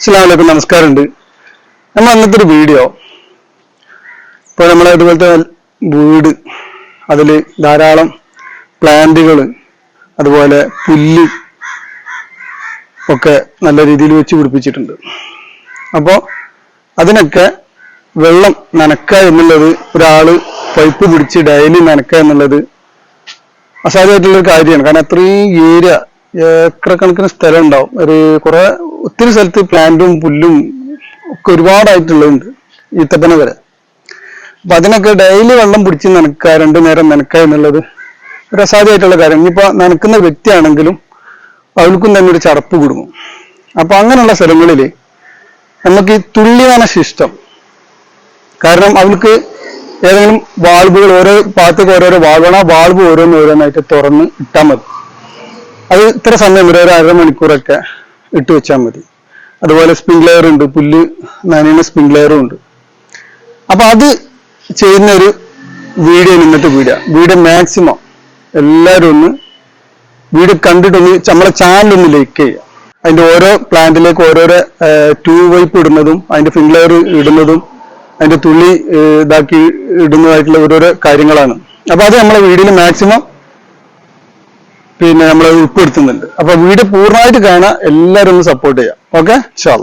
അസ്സലാമലൈക്കും നമസ്കാരമുണ്ട്. നമ്മൾ അന്നത്തെ ഒരു വീഡിയോ. ഇപ്പോൾ നമ്മൾ ഇതുപോലത്തെ വീട് അതിൽ ധാരാളം പ്ലാന്റുകൾ അതുപോലെ പുല്ല് ഒക്കെ നല്ല രീതിയിൽ വെച്ച് പിടിപ്പിച്ചിട്ടുണ്ട്. അപ്പോൾ അതിനൊക്കെ വെള്ളം നനക്കുക എന്നുള്ളത് ഒരാൾ പൈപ്പ് പിടിച്ച് ഡെയിലി നനക്കുക എന്നുള്ളത് അസാധ്യമായിട്ടുള്ള ഒരു കാര്യമാണ്. കാരണം അത്രയും ഏരിയ ഏക്കറക്കണക്കിന് കണക്കിന് സ്ഥലം ഉണ്ടാവും. ഒരു കുറെ ഒത്തിരി സ്ഥലത്ത് പ്ലാന്റും പുല്ലും ഒക്കെ ഒരുപാടായിട്ടുള്ളതുണ്ട് ഈത്തപ്പന വരെ. അപ്പൊ അതിനൊക്കെ ഡെയിലി വെള്ളം പിടിച്ച് നനക്കുക രണ്ടു നേരം നനക്കുക എന്നുള്ളത് ഒരു അസാധ്യമായിട്ടുള്ള കാര്യം. ഇനിയിപ്പോ നനക്കുന്ന വ്യക്തിയാണെങ്കിലും അവൾക്കും തന്നെ ഒരു ചടപ്പ് കുടുങ്ങും. അപ്പൊ അങ്ങനെയുള്ള സ്ഥലങ്ങളിൽ നമുക്ക് ഈ തുള്ളിയാന ശിഷ്ടം കാരണം അവൾക്ക് ഏതെങ്കിലും വാൾവുകൾ ഓരോ ഭാഗത്തേക്ക് ഓരോരോ വാൾവാണ് ആ വാൾവ് ഓരോന്ന് ഓരോന്നായിട്ട് തുറന്ന് ഇട്ടാൽ മതി. അത് ഇത്ര സമയം വരെ ഒരു അരമണിക്കൂറൊക്കെ. ഇട്ട് വെച്ചാൽ മതി. അതുപോലെ സ്പ്രിംഗ്ലെയർ ഉണ്ട് പുല്ല് നനയുന്ന സ്പ്രിംഗ്ലെയറും ഉണ്ട്. അപ്പൊ അത് ചെയ്യുന്ന ഒരു വീഡിയോ നിന്നിട്ട് വീഡിയോ വീഡിയോ മാക്സിമം എല്ലാവരും ഒന്ന് വീഡിയോ കണ്ടിട്ടൊന്ന് നമ്മളെ ചാനൽ ഒന്ന് ലൈക്ക് ചെയ്യുക. അതിന്റെ ഓരോ പ്ലാന്റിലേക്ക് ഓരോരോ ട്യൂബ് വൈപ്പ് ഇടുന്നതും അതിന്റെ ഫിംഗ്ലെയർ ഇടുന്നതും അതിന്റെ തുള്ളി ഇതാക്കി ഇടുന്നതായിട്ടുള്ള ഓരോരോ കാര്യങ്ങളാണ്. അപ്പൊ അത് നമ്മളെ വീഡിയോയിൽ മാക്സിമം പിന്നെ നമ്മൾ ഉൾപ്പെടുത്തുന്നുണ്ട്. അപ്പൊ വീട് പൂർണമായിട്ട് കാണാൻ എല്ലാവരും ഒന്ന് സപ്പോർട്ട് ചെയ്യാം ഓക്കെ ഷാള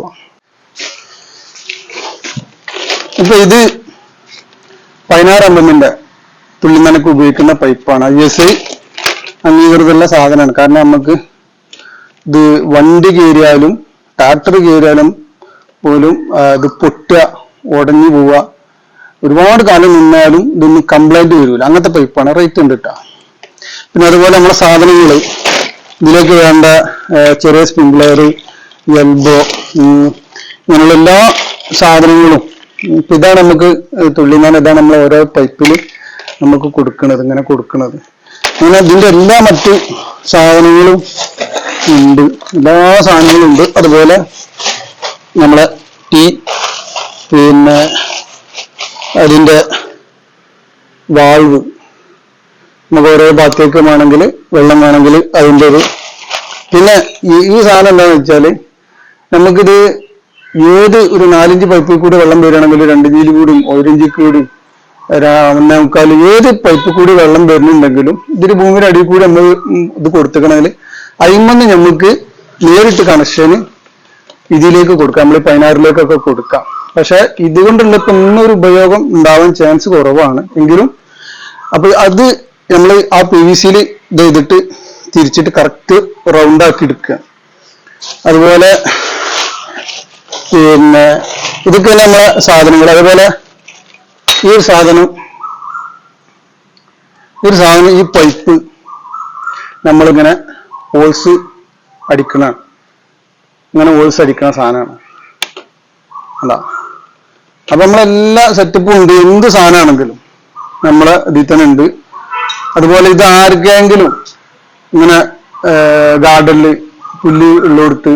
ഇപ്പൊ ഇത് പതിനാറ് അമ്പതിന്റെ തുള്ളി നനക്ക് ഉപയോഗിക്കുന്ന പൈപ്പാണ്. ഐ എസ് ഐ അംഗീകൃതമുള്ള സാധനമാണ്. കാരണം നമുക്ക് ഇത് വണ്ടി കയറിയാലും ട്രാക്ടർ കയറിയാലും പോലും ഇത് പൊട്ടുക ഉടഞ്ഞു പോവുക ഒരുപാട് കാലം നിന്നാലും ഇതൊന്നും കംപ്ലൈന്റ് വരില്ല അങ്ങനത്തെ പൈപ്പാണ്. റേറ്റ് ഉണ്ട് കേട്ടോ പിന്നെ അതുപോലെ നമ്മളെ സാധനങ്ങൾ ഇതിലേക്ക് വേണ്ട ചെറിയ സ്പ്രിംഗ്ലർ എൽബോ ഇങ്ങനെയുള്ള എല്ലാ സാധനങ്ങളും. ഇതാണ് നമുക്ക് തുള്ളിമാൻ ഇതാണ് നമ്മൾ ഓരോ പൈപ്പിൽ നമുക്ക് കൊടുക്കുന്നത് ഇങ്ങനെ കൊടുക്കുന്നത് അങ്ങനെ ഇതിന്റെ എല്ലാ മറ്റ് സാധനങ്ങളും ഉണ്ട്. എല്ലാ സാധനങ്ങളും ഉണ്ട്. അതുപോലെ നമ്മളെ ടീ പിന്നെ അതിന്റെ വാൾവ്. നമുക്ക് ഓരോ ഭാഗത്തേക്ക് വേണമെങ്കിൽ വെള്ളം വേണമെങ്കിൽ അതിന്റെ ഒരു പിന്നെ ഈ സാധനം എന്താണെന്ന് വെച്ചാൽ നമുക്കിത് ഏത് ഒരു നാലിഞ്ച് പൈപ്പിൽ കൂടി വെള്ളം വരികയാണെങ്കിൽ രണ്ട് ഇഞ്ചിൽ കൂടും ഒരിഞ്ചിൽ കൂടും ഒന്നേ മുക്കാൽ ഏത് പൈപ്പിൽ കൂടി വെള്ളം വരുന്നുണ്ടെങ്കിലും ഇതിന് ഭൂമിയുടെ അടിയിൽ കൂടി നമ്മൾ ഇത് കൊടുത്തിക്കണമെങ്കിൽ അയിമന്ന് നമുക്ക് നേരിട്ട് കണക്ഷന് ഇതിലേക്ക് കൊടുക്കാം. നമ്മൾ പതിനാറിലേക്കൊക്കെ കൊടുക്കാം. പക്ഷെ ഇതുകൊണ്ടുള്ള ഇപ്പൊ ഇന്നൊരു ഉപയോഗം ഉണ്ടാവാൻ ചാൻസ് കുറവാണ്. എങ്കിലും അപ്പൊ അത് നമ്മൾ ആ പി വി സിയിൽ ഇത് ചെയ്തിട്ട് തിരിച്ചിട്ട് കറക്റ്റ് റൗണ്ട് ആക്കി എടുക്കുക. അതുപോലെ പിന്നെ ഇതൊക്കെ നമ്മളെ സാധനങ്ങൾ അതുപോലെ ഈ ഒരു സാധനം ഈ ഒരു സാധനം ഈ പൈപ്പ് നമ്മളിങ്ങനെ ഹോൾസ് അടിക്കണ ഇങ്ങനെ ഹോൾസ് അടിക്കണ സാധനമാണ്. അതാ. അപ്പൊ നമ്മളെല്ലാ സെറ്റപ്പും ഉണ്ട്. എന്ത് സാധനമാണെങ്കിലും നമ്മളെ ഇതിൽ തന്നെ ഉണ്ട്. അതുപോലെ ഇത് ആർക്കെങ്കിലും ഇങ്ങനെ ഗാർഡനിൽ പുല്ല് ഉള്ളെടുത്ത്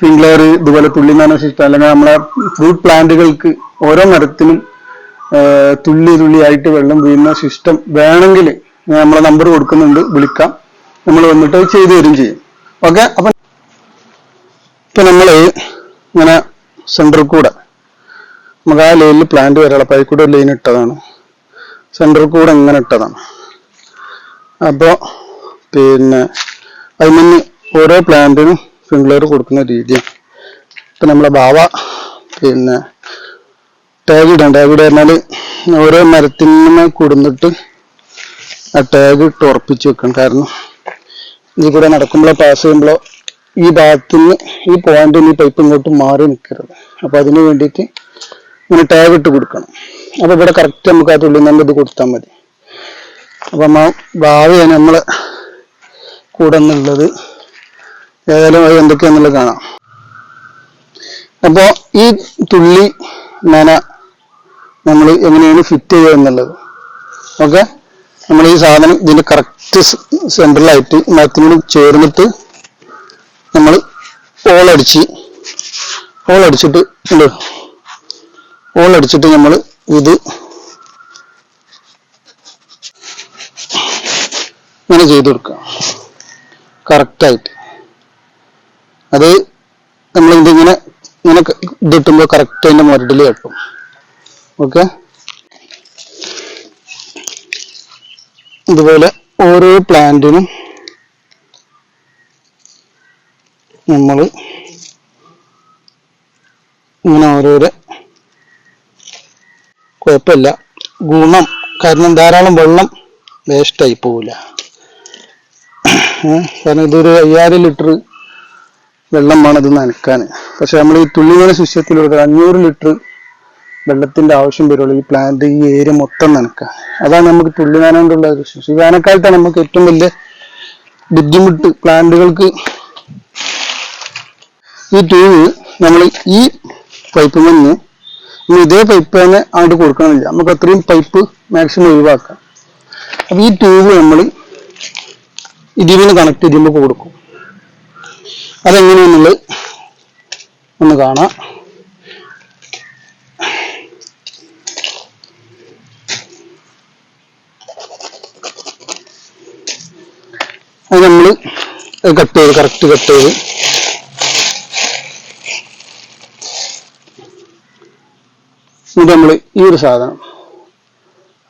ഫിംഗ്ലർ ഇതുപോലെ തുള്ളി നന സിസ്റ്റം അല്ലെങ്കിൽ നമ്മളെ ഫ്രൂട്ട് പ്ലാന്റുകൾക്ക് ഓരോ മരത്തിനും തുള്ളി തുള്ളി തുള്ളിയായിട്ട് വെള്ളം വീഴുന്ന സിസ്റ്റം വേണമെങ്കിൽ നമ്മളെ നമ്പർ കൊടുക്കുന്നുണ്ട് വിളിക്കാം. നമ്മൾ വന്നിട്ട് ചെയ്തു തരും ചെയ്യും. ഓക്കെ? അപ്പൊ ഇപ്പൊ നമ്മൾ ഇങ്ങനെ സെന്ററിൽ കൂടെ നമുക്ക് ആ ലൈനിൽ പ്ലാന്റ് വരാനുള്ള പൈ കൂടെ ഒരു ലൈൻ ഇട്ടതാണ്. സെന്ററിൽ കൂടെ ഇങ്ങനെ ഇട്ടതാണ്. അപ്പോ പിന്നെ അതിന് ഓരോ പ്ലാന്റിനും സ്പ്രിംഗ്ലർ കൊടുക്കുന്ന രീതിയാണ് ഇപ്പം നമ്മളെ ബാവ പിന്നെ ടാഗ് ഇടാം ടാഗ് ഇടുക പറഞ്ഞാൽ ഓരോ മരത്തിന്മേ കൊടുന്നിട്ട് ആ ടാഗ് ഇട്ട് ഉറപ്പിച്ച് വെക്കണം. കാരണം ഇതിൽ കൂടെ നടക്കുമ്പോഴോ പാസ് ചെയ്യുമ്പോഴോ ഈ ഭാഗത്തുനിന്ന് ഈ പോയിന്റിൽ ഈ പൈപ്പ് ഇങ്ങോട്ട് മാറി നിൽക്കരുത് അപ്പോൾ അതിന് വേണ്ടിയിട്ട് ഇങ്ങനെ ടാഗ് ഇട്ട് കൊടുക്കണം. അപ്പോൾ ഇവിടെ കറക്റ്റ് നമുക്ക് ആ തുള്ളി ഇത് കൊടുത്താൽ മതി. അപ്പൊ നമ്മ ഭാവിയാണ് നമ്മൾ കൂടെ നിന്നുള്ളത് ഏതായാലും അത് എന്തൊക്കെയാന്നുള്ളത് കാണാം. അപ്പോൾ ഈ തുള്ളി നന നമ്മൾ എങ്ങനെയാണ് ഫിറ്റ് ചെയ്യുക എന്നുള്ളത്. ഓക്കെ? നമ്മൾ ഈ സാധനം ഇതിന്റെ കറക്റ്റ് സെന്ററിലായിട്ട് മരത്തിനോട് ചേർന്നിട്ട് നമ്മൾ ഓളടിച്ച് ഓളടിച്ചിട്ട് ഉണ്ട് ഓളടിച്ചിട്ട് നമ്മൾ ഇത് ഇങ്ങനെ ചെയ്ത് കൊടുക്കുക. കറക്റ്റായിട്ട് അത് നമ്മൾ ഇതിങ്ങനെ ഇങ്ങനെ ഇതിട്ടുമ്പോൾ കറക്റ്റ് അതിന്റെ മുരടിൽ കെട്ടും ഓക്കെ ഇതുപോലെ ഓരോ പ്ലാന്റിനും നമ്മൾ ഇങ്ങനെ ഓരോരോ കുഴപ്പമില്ല. ഗുണം കാരണം ധാരാളം വെള്ളം വേസ്റ്റായി പോവില്ല. കാരണം ഇതൊരു അയ്യായിരം ലിറ്റർ വെള്ളം വേണം ഇത് നനക്കാൻ പക്ഷെ നമ്മൾ ഈ തുള്ളിമല ശുശ്യത്തിൽ ഒരു അഞ്ഞൂറ് ലിറ്റർ വെള്ളത്തിന്റെ ആവശ്യം വരുള്ളൂ ഈ പ്ലാന്റ് ഈ ഏരിയ മൊത്തം നനക്കാൻ അതാണ് നമുക്ക് തുള്ളി കൊണ്ടുള്ള. ഈ വേനൽക്കാലത്താണ് നമുക്ക് ഏറ്റവും വലിയ ബുദ്ധിമുട്ട് പ്ലാന്റുകൾക്ക് ഈ ട്യൂബ് നമ്മൾ ഈ പൈപ്പിൽ നിന്ന് ഇതേ പൈപ്പ് തന്നെ അങ്ങോട്ട് കൊടുക്കണമെന്നില്ല. നമുക്ക് അത്രയും പൈപ്പ് മാക്സിമം ഒഴിവാക്കാം. അപ്പൊ ഈ ട്യൂബ് നമ്മൾ ഇതിന് കണക്ട് ചെയ്യുമ്പോൾ കൊടുക്കും. അതെങ്ങനെയെന്നുള്ളത് ഒന്ന് കാണാം. അത് നമ്മൾ കട്ട് ചെയ്ത് കറക്റ്റ് കട്ട് ചെയ്ത്. ഇത് നമ്മൾ ഈ ഒരു സാധനം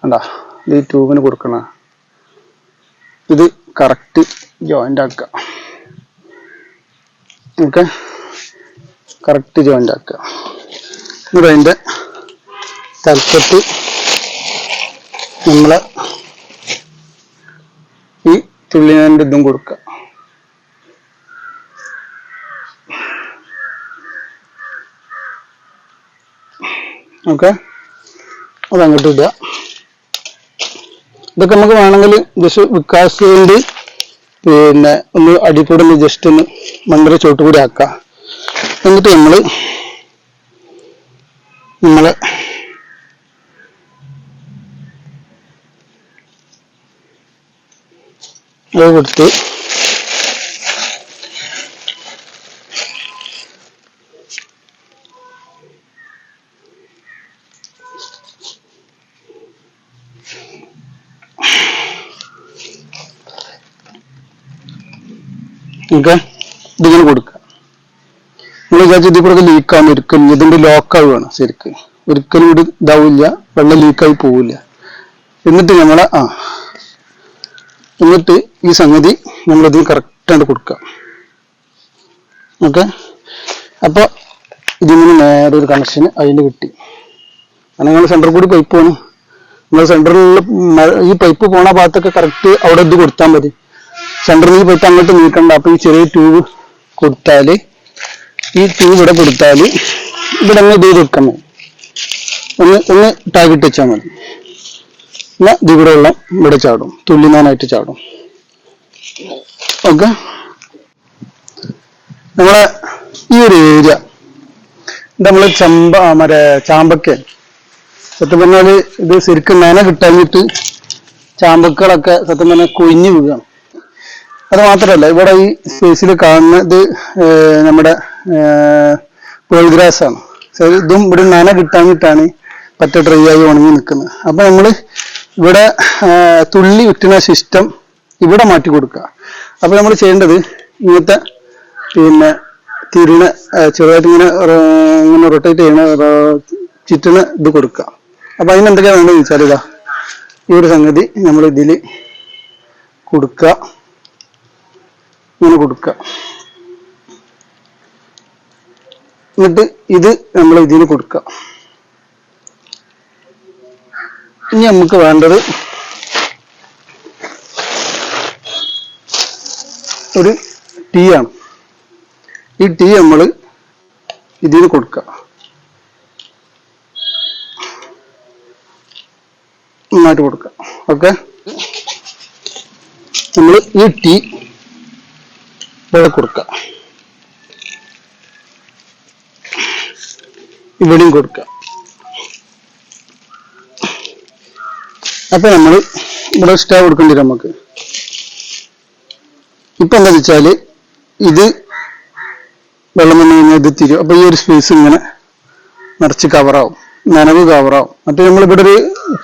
വേണ്ട ഈ ട്യൂബിന് കൊടുക്കണ ഇത് കറക്റ്റ് ജോയിന്റ് ആക്കുക. ഓക്കെ കറക്റ്റ് ജോയിന്റ് ആക്കുക. എന്നിട്ട് അതിന്റെ തലപ്പത്ത് നമ്മൾ ഈ തുള്ളിനന്റെ ഇതും കൊടുക്കുക. ഓക്കെ അതങ്ങോട്ട് ഇടുക. ഇതൊക്കെ നമുക്ക് വേണമെങ്കിൽ ജസ്റ്റ് വിക്കാസ് വേണ്ടി പിന്നെ ഒന്ന് അടിക്കൂടെ ഒന്ന് ജസ്റ്റ് ഒന്ന് മണ്ണിര ചോട്ട് കൂടി ആക്കാം. എന്നിട്ട് നമ്മൾ നമ്മളെ അത് കൊടുത്ത് ഓക്കെ ഇതിങ്ങനെ കൊടുക്കുക നിങ്ങൾ വിചാരിച്ചു ഇതിൽ കൂടെ ലീക്ക് ആവുന്ന ഒരിക്കലും ഇതിന്റെ ലോക്ക് വേണം ശരിക്ക്. ഒരിക്കലും ഇവിടെ ഇതാവില്ല. വെള്ളം ലീക്കായി പോവില്ല. എന്നിട്ട് നമ്മളെ ആ. എന്നിട്ട് ഈ സംഗതി നമ്മളതിന് കറക്റ്റ് ആയിട്ട് കൊടുക്കുക ഓക്കെ? അപ്പൊ ഇതിങ്ങനെ നേരെ ഒരു കണക്ഷൻ അതിന് കിട്ടി. അങ്ങനെ ഞങ്ങൾ സെന്ററിൽ കൂടി പൈപ്പ് പോകണം നമ്മൾ സെന്ററിൽ ഈ പൈപ്പ് പോണ ഭാഗത്തൊക്കെ കറക്റ്റ് അവിടെ ഇത് കൊടുത്താൽ മതി. സെന്ററിൽ പോയിട്ട് അങ്ങോട്ട് നീക്കണ്ട. അപ്പൊ ഈ ചെറിയ ട്യൂബ് കൊടുത്താൽ ഈ ട്യൂബ് ഇവിടെ കൊടുത്താൽ ഇവിടെ അങ്ങ് ഇത് വെക്കാൻ മതി. ഒന്ന് ഒന്ന് ടാഗിട്ട് വെച്ചാൽ മതി. എന്നാൽ ഇത് ഇവിടെ വെള്ളം ഇവിടെ ചാടും. തുല്യനാനായിട്ട് ചാടും. ഓക്കെ? നമ്മളെ ഈ ഒരു ഏരിയ നമ്മൾ ചമ്പ മറ്റേ ചാമ്പക്ക. സത്യം പറഞ്ഞാൽ ഇത് ശരിക്കും നന കിട്ടാഞ്ഞിട്ട് ചാമ്പക്കളൊക്കെ സത്യം പറഞ്ഞാൽ കൊഴിഞ്ഞു വീഴുകയാണ് അത് മാത്രമല്ല ഇവിടെ ഈ സ്പേസിൽ കാണുന്നത് നമ്മുടെ പേൾ ഗ്രാസ് ആണ് ഇതും ഇവിടെ നന കിട്ടാഞ്ഞിട്ടാണ് പറ്റ ഡ്രൈ ആയി ഉണങ്ങി നിൽക്കുന്നത്. അപ്പൊ നമ്മൾ ഇവിടെ തുള്ളി വിറ്റുന്ന സിസ്റ്റം ഇവിടെ മാറ്റി കൊടുക്കുക. അപ്പൊ നമ്മൾ ചെയ്യേണ്ടത് ഇങ്ങനത്തെ പിന്നെ തിരിണ ചെറുതായിട്ട് ഇങ്ങനെ ഇങ്ങനെ റൊട്ടേറ്റ് ചെയ്യണ ചുറ്റണ ഇത് കൊടുക്കുക. അപ്പൊ അതിന് എന്തൊക്കെയാണ് വേണ്ടതെന്ന് വെച്ചാൽ ഇതാ ഈ ഒരു സംഗതി നമ്മൾ ഇതിൽ കൊടുക്കുക. ഇങ്ങനെ കൊടുക്കുക. എന്നിട്ട് ഇത് നമ്മൾ ഇതിന് കൊടുക്കുക. ഇനി നമുക്ക് വേണ്ടത് ഒരു ടീ ആണ്. ഈ ടീ നമ്മൾ ഇതിന് കൊടുക്കുക. നന്നായിട്ട് കൊടുക്കുക. ഓക്കെ? നമ്മൾ ഈ ടീ ഇവിടെ കൊടുക്കുക ഇവിടെയും കൊടുക്കുക അപ്പൊ നമ്മൾ ഇവിടെ സ്റ്റവ് കൊടുക്കേണ്ടി നമുക്ക്. ഇപ്പൊ എന്താ വെച്ചാൽ ഇത് വെള്ളം വന്നു കഴിഞ്ഞാൽ ഇത് തിരും അപ്പൊ ഈ ഒരു സ്പേസ് ഇങ്ങനെ നിറച്ച് കവറാവും നനവ് കവറാവും മറ്റേ നമ്മൾ ഇവിടെ ഒരു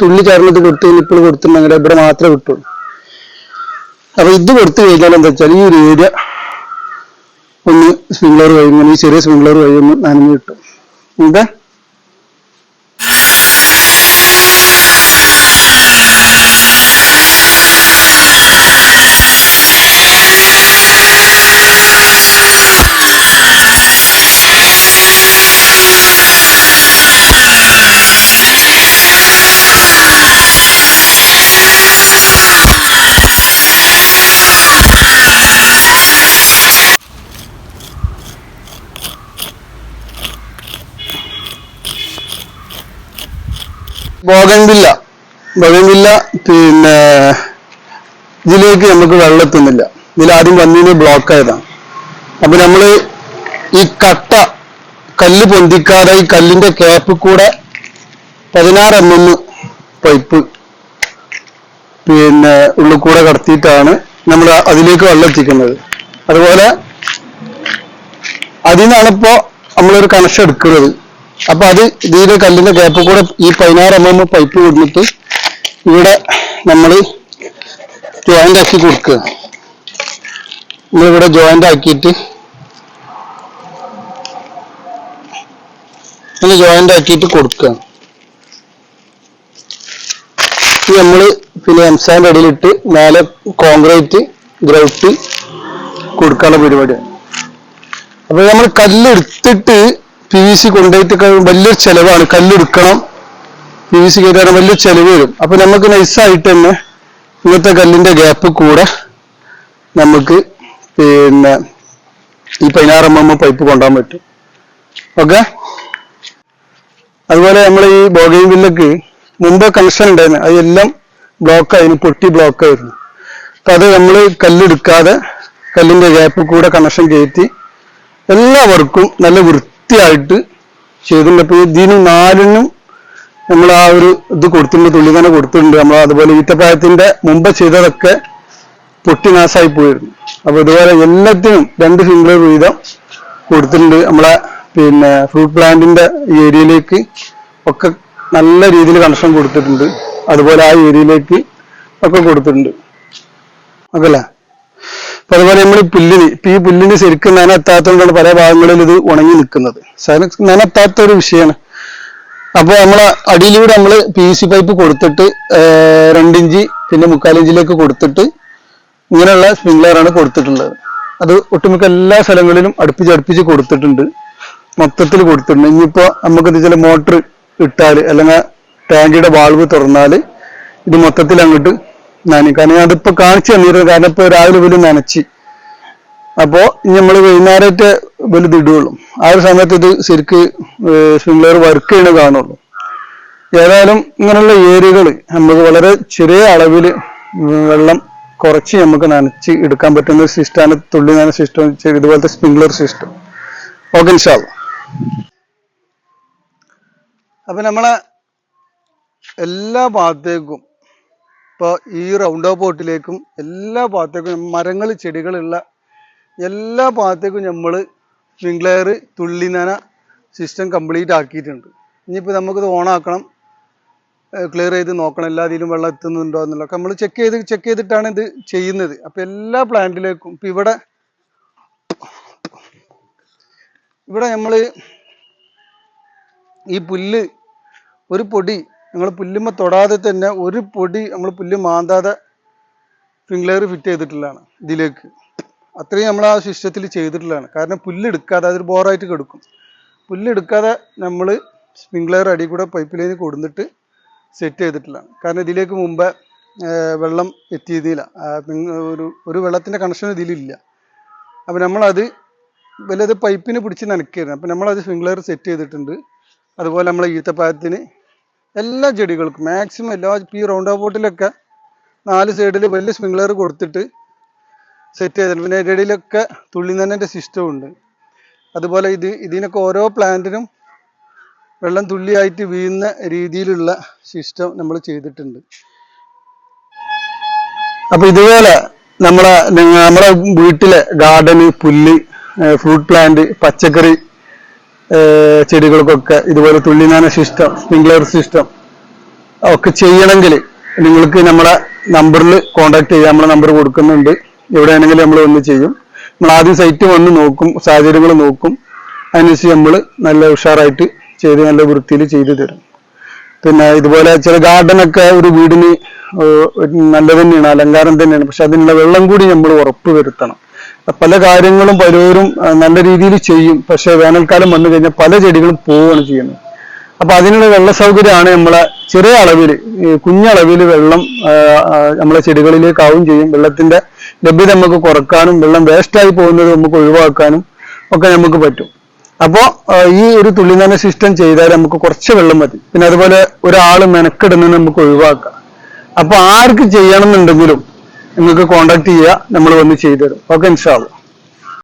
തുള്ളി ചേർന്നിട്ട് കൊടുത്ത് ഇപ്പോൾ കൊടുത്തിട്ടുണ്ടെങ്കിൽ ഇവിടെ മാത്രമേ കിട്ടുള്ളൂ. അപ്പൊ ഇത് കൊടുത്തു കഴിഞ്ഞാൽ എന്താ വെച്ചാൽ ഈ ഒരു ഏരിയ ഒന്ന് സ്പ്രിംഗ്ലർ വഴി ഇങ്ങനെ ഈ ചെറിയ സ്പ്രിംഗ്ലർ വഴി ഒന്ന് നനഞ്ഞു കിട്ടും ഓക്കെ ബോഗൻവില്ല. ബോഗൻവില്ല പിന്നെ ഇതിലേക്ക് നമുക്ക് ഇതിൽ ആദ്യം വന്നതിന് ബ്ലോക്ക് ആയതാണ്. അപ്പൊ നമ്മൾ ഈ കട്ട കല്ല് പൊന്തിക്കാതെ ഈ കല്ലിന്റെ ക്യാപ്പ് കൂടെ പതിനാറ് എം എം പൈപ്പ് പിന്നെ ഉള്ളിൽ കൂടെ കടത്തിയിട്ടാണ് നമ്മൾ അതിലേക്ക് വെള്ളം എത്തിക്കുന്നത്. അതുപോലെ അതിൽ നിന്നാണ് ഇപ്പോ നമ്മളൊരു കണക്ഷൻ എടുക്കുന്നത്. അപ്പൊ അത് ഇതിന്റെ കല്ലിന്റെ ഗ്യാപ്പ് കൂടെ ഈ പതിനാറ് എം എം പൈപ്പ് കൊടുത്തിട്ട് ഇവിടെ നമ്മൾ ജോയിന്റ് ആക്കി കൊടുക്കുക. നമ്മളിവിടെ ജോയിന്റ് ആക്കിയിട്ട് ഇങ്ങനെ ജോയിന്റ് ആക്കിയിട്ട് കൊടുക്കുക. നമ്മൾ പിന്നെ എംസാന്റെ അടിയിലിട്ട് മേലെ കോൺക്രീറ്റ് ഗ്രൗട്ട് കൊടുക്കാനുള്ള പരിപാടിയാണ്. അപ്പൊ നമ്മൾ കല്ലെടുത്തിട്ട് പി വി സി കൊണ്ടുപോയിട്ട് കഴിയുമ്പോൾ വലിയൊരു ചെലവാണ്. കല്ലെടുക്കണം. പി വി സി കയറ്റാൻ വലിയ ചെലവ് വരും. അപ്പൊ നമുക്ക് നൈസായിട്ട് തന്നെ ഇന്നത്തെ കല്ലിന്റെ ഗ്യാപ്പ് കൂടെ നമുക്ക് പിന്നെ ഈ പതിനാറ് എം എം പൈപ്പ് കൊണ്ടുപോകാൻ പറ്റും. ഓക്കെ അതുപോലെ നമ്മൾ ഈ ബോഗിംഗ് വില്ലക്ക് മുമ്പ് കണക്ഷൻ ഉണ്ടായിരുന്നു. അതെല്ലാം ബ്ലോക്ക് ആയിരുന്നു. പൊട്ടി ബ്ലോക്ക് ആയിരുന്നു. അപ്പൊ അത് നമ്മൾ കല്ലെടുക്കാതെ കല്ലിന്റെ ഗ്യാപ്പ് കൂടെ കണക്ഷൻ കയറ്റി എല്ലാവർക്കും നല്ല വൃത്തിയായിട്ട് അപ്പൊ ഇതിന് നാലിനും നമ്മൾ ആ ഒരു ഇത് കൊടുത്തിട്ടുണ്ട് തുള്ളി തന്നെ കൊടുത്തിട്ടുണ്ട്. നമ്മൾ അതുപോലെ ഈറ്റപ്പായത്തിന്റെ മുമ്പ് ചെയ്തതൊക്കെ പൊട്ടി നാശമായി പോയിരുന്നു. അപ്പൊ ഇതുപോലെ എല്ലാത്തിനും രണ്ട് ഫിംഗർ വീതം കൊടുത്തിട്ടുണ്ട് നമ്മളെ പിന്നെ ഫ്രൂട്ട് പ്ലാന്റിന്റെ ഏരിയയിലേക്ക് ഒക്കെ നല്ല രീതിയിൽ കണക്ഷൻ കൊടുത്തിട്ടുണ്ട്. അതുപോലെ ആ ഏരിയയിലേക്ക് ഒക്കെ കൊടുത്തിട്ടുണ്ട്. ഓക്കെ അല്ലേ അപ്പൊ അതുപോലെ നമ്മൾ ഈ പുല്ലിന് ഇപ്പൊ ഈ പുല്ലിന് ശരിക്കും നനത്താത്തതുകൊണ്ടാണ് പല ഭാഗങ്ങളിലും ഇത് ഉണങ്ങി നിൽക്കുന്നത്. നനത്താത്ത ഒരു വിഷയമാണ് അപ്പൊ നമ്മളെ അടിയിലൂടെ നമ്മൾ പി സി പൈപ്പ് കൊടുത്തിട്ട് രണ്ടിഞ്ച് പിന്നെ മുക്കാലിഞ്ചിലേക്ക് കൊടുത്തിട്ട് ഇങ്ങനെയുള്ള സ്പ്രിംഗ്ലറാണ് കൊടുത്തിട്ടുള്ളത്. അത് ഒട്ടുമിക്ക എല്ലാ സ്ഥലങ്ങളിലും അടുപ്പിച്ച് അടുപ്പിച്ച് കൊടുത്തിട്ടുണ്ട്. മൊത്തത്തിൽ കൊടുത്തിട്ടുണ്ട്. ഇനിയിപ്പോ നമുക്ക് ചില മോട്ടർ ഇട്ടാൽ അല്ലെങ്കിൽ ടാങ്കിയുടെ വാൾവ് തുറന്നാൽ ഇത് മൊത്തത്തിൽ അങ്ങോട്ട് നനയും. കാരണം അതിപ്പോ കാണിച്ചു തന്നിരുന്നു. കാരണം ഇപ്പൊ രാവിലെ വലിയ നനച്ച്. അപ്പോ ഇനി നമ്മൾ വൈകുന്നേരമായിട്ട് വലുത് ഇടുകയുള്ളൂ ആ ഒരു സമയത്ത് ഇത് ശരിക്ക് സ്പ്രിംഗ്ലർ വർക്ക് ചെയ്യണ കാണുള്ളൂ. ഏതായാലും ഇങ്ങനെയുള്ള ഏരിയകൾ നമുക്ക് വളരെ ചെറിയ അളവിൽ വെള്ളം കുറച്ച് നമുക്ക് നനച്ച് എടുക്കാൻ പറ്റുന്ന ഒരു സിസ്റ്റമാണ് തുള്ളി നന സിസ്റ്റം ഇതുപോലത്തെ സ്പ്രിംഗ്ലർ സിസ്റ്റം ഓക്കെ ഇൻഷാല്ല അപ്പൊ നമ്മളെ എല്ലാ ഭാഗത്തേക്കും ഇപ്പൊ ഈ റൗണ്ട് ഓഫ് ബോട്ടിലേക്കും എല്ലാ ഭാഗത്തേക്കും മരങ്ങൾ ചെടികളുള്ള എല്ലാ ഭാഗത്തേക്കും നമ്മൾ സ്പ്രിംഗ്ലെയർ തുള്ളിനന സിസ്റ്റം കംപ്ലീറ്റ് ആക്കിയിട്ടുണ്ട്. ഇനിയിപ്പോൾ നമുക്കിത് ഓണാക്കണം ക്ലിയർ ചെയ്ത് നോക്കണം. എല്ലാ ഇതിലും വെള്ളം എത്തുന്നുണ്ടോ എന്നുള്ളതൊക്കെ നമ്മൾ ചെക്ക് ചെയ്ത് ചെക്ക് ചെയ്തിട്ടാണ് ഇത് ചെയ്യുന്നത്. അപ്പം എല്ലാ പ്ലാന്റിലേക്കും ഇപ്പം ഇവിടെ ഇവിടെ നമ്മൾ ഈ പുല്ല് ഒരു പൊടി നമ്മൾ പുല്ലുമ്മ തൊടാതെ തന്നെ ഒരു പൊടി നമ്മൾ പുല്ല് മാന്താതെ സ്പ്രിംഗ്ലെയർ ഫിറ്റ് ചെയ്തിട്ടുള്ളതാണ് ഇതിലേക്ക്. അത്രയും നമ്മൾ ആ സിസ്റ്റത്തിൽ ചെയ്തിട്ടുള്ളതാണ്. കാരണം പുല്ല് എടുക്കാതെ അതൊരു ബോറായിട്ട് കിടക്കും. പുല്ല് എടുക്കാതെ നമ്മൾ സ്പ്രിംഗ്ലെയർ അടി കൂടെ പൈപ്പ് ലൈനിൽ കൊടുന്നിട്ട് സെറ്റ് ചെയ്തിട്ടുള്ളതാണ്. കാരണം ഇതിലേക്ക് മുമ്പ് വെള്ളം എത്തിയതില്ല. ഒരു ഒരു വെള്ളത്തിന്റെ കണക്ഷൻ ഇതിലില്ല. അപ്പം നമ്മളത് വല്ലത് പൈപ്പിന് പിടിച്ച് നനയ്ക്കായിരുന്നു. അപ്പം നമ്മളത് സ്പ്രിംഗ്ലെയർ സെറ്റ് ചെയ്തിട്ടുണ്ട്. അതുപോലെ നമ്മളെ ഈത്തപ്പഴത്തിന് എല്ലാ ചെടികൾക്കും മാക്സിമം എല്ലാ ഈ റൗണ്ട് ബോട്ടിലൊക്കെ നാല് സൈഡിൽ വലിയ സ്പ്രിംഗ്ലർ കൊടുത്തിട്ട് സെറ്റ് ചെയ്തിട്ടുണ്ട്. പിന്നെ ഇടയിലൊക്കെ തുള്ളി നനന്റെ സിസ്റ്റം ഉണ്ട്. അതുപോലെ ഇത് ഇതിനൊക്കെ ഓരോ പ്ലാന്റിനും വെള്ളം തുള്ളിയായിട്ട് വീഴുന്ന രീതിയിലുള്ള സിസ്റ്റം നമ്മൾ ചെയ്തിട്ടുണ്ട്. അപ്പൊ ഇതുപോലെ നമ്മളെ നമ്മളെ വീട്ടിലെ ഗാർഡന് പുല്ല് ഫ്രൂട്ട് പ്ലാന്റ് പച്ചക്കറി ചെടികൾക്കൊക്കെ ഇതുപോലെ തുള്ളിനാന സിസ്റ്റം സ്പ്രിംഗ്ലർ സിസ്റ്റം ഒക്കെ ചെയ്യണമെങ്കിൽ നിങ്ങൾക്ക് നമ്മളെ നമ്പറിൽ കോൺടാക്ട് ചെയ്യാം. നമ്മളെ നമ്പർ കൊടുക്കുന്നുണ്ട്. എവിടെയാണെങ്കിലും നമ്മൾ ഒന്ന് ചെയ്യും. നമ്മൾ ആദ്യം സൈറ്റ് വന്ന് നോക്കും സാഹചര്യങ്ങൾ നോക്കും. അതിനനുസരിച്ച് നമ്മൾ നല്ല ഉഷാറായിട്ട് ചെയ്ത് നല്ല വൃത്തിയിൽ ചെയ്തു തരും. പിന്നെ ഇതുപോലെ ചില ഗാർഡനൊക്കെ ഒരു വീടിന് നല്ലത് തന്നെയാണ് അലങ്കാരം തന്നെയാണ്. പക്ഷെ അതിനുള്ള വെള്ളം കൂടി നമ്മൾ ഉറപ്പ് വരുത്തണം. പല കാര്യങ്ങളും പലരും നല്ല രീതിയിൽ ചെയ്യും. പക്ഷെ വേനൽക്കാലം വന്നു കഴിഞ്ഞാൽ പല ചെടികളും പോവുകയാണ് ചെയ്യുന്നത്. അപ്പൊ അതിനുള്ള വെള്ള സൗകര്യമാണ് നമ്മളെ ചെറിയ അളവിൽ കുഞ്ഞളവിൽ വെള്ളം നമ്മളെ ചെടികളിലേക്ക് ആവും ചെയ്യും. വെള്ളത്തിന്റെ ലഭ്യത നമുക്ക് കുറക്കാനും വെള്ളം വേസ്റ്റായി പോകുന്നത് നമുക്ക് ഒഴിവാക്കാനും ഒക്കെ നമുക്ക് പറ്റും. അപ്പോ ഈ ഒരു തുള്ളിനന സിസ്റ്റം ചെയ്താൽ നമുക്ക് കുറച്ച് വെള്ളം മതി. പിന്നെ അതുപോലെ ഒരാൾ മെനക്കെടുന്നത് നമുക്ക് ഒഴിവാക്കാം. അപ്പൊ ആർക്ക് ചെയ്യണം എന്നുണ്ടെങ്കിലും നിങ്ങൾക്ക് കോണ്ടാക്ട് ചെയ്യുക നമ്മൾ വന്ന് ചെയ്തു തരും ഓക്കെ ഇൻഷാല്ല